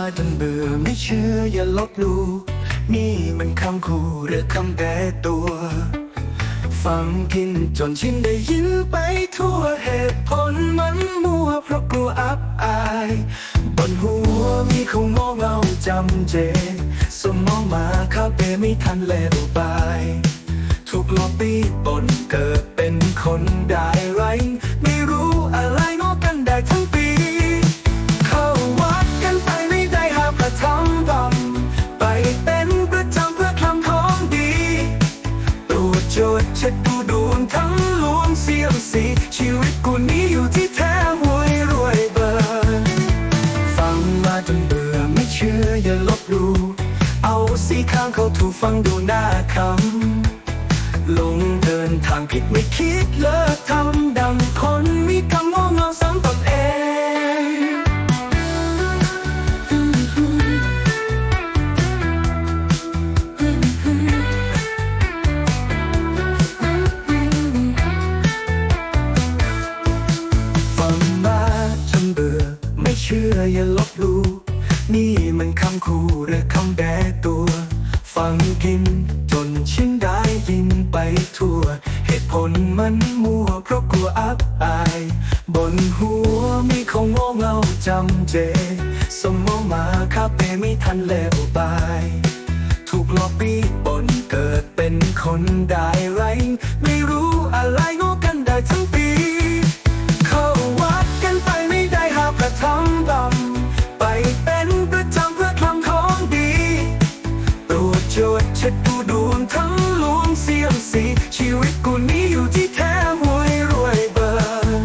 ฟังมาจนเบื่อไม่เชื่ออย่าลบลู่นี่มันคำคู่หรือคำแก้ตัว ฟังกินจนชินได้ยินไปทั่วเหตุผลมันมัวเพราะกลัวอับอาย บนหัวมีคงมองเงาจำเจ สมองมาคาเปไม่ทันแลดูไปถูกลอบปีบนเกิดเป็นคนได้ วจโจทย์เช็ดดูดวงทั้งลวงเสียมสีชีวิตกูนี้อยู่ที่แท้หวยรวยเบอร์ฟังมาจนเบื่อไม่เชื่ออย่าลบหลู่เอาสีข้างเขาถูกฟังดูหน้าคำลงเดินทางผิดไม่คิดเลิกทำดังคนมีคำโง่เงาซ้ำ ชื่ออย่าลบลู่นี่มันคำคู่หรือคำแก้ตัว ฟังกินจนชินได้ยินไปทั่ว เหตุผลมันมัวเพราะกลัวอับอาย บนหัวมีของโง่เงาจำเจ สมมองมาคาเปไม่ทันแล้วไปถูกลอกปีบนเกิดเป็นคนได้ ดูดวงทั้งลวงเสียมสี ชีวิตกูนี้อยู่ที่แท้หวยรวยเบอร์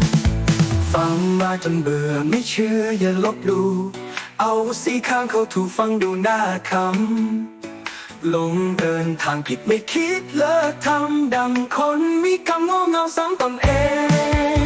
ฟังมาจนเบื่อไม่เชื่ออย่าลบหลู่เอาสีข้างเขาถูกฟังดูหน้าคำลงเดินทางผิดไม่คิดเลิกทำดังคนมีคำโง่เงาซ้ำตนเอง